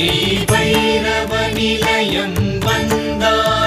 ஸ்ரீ பைரவ நிலையம் வந்தார்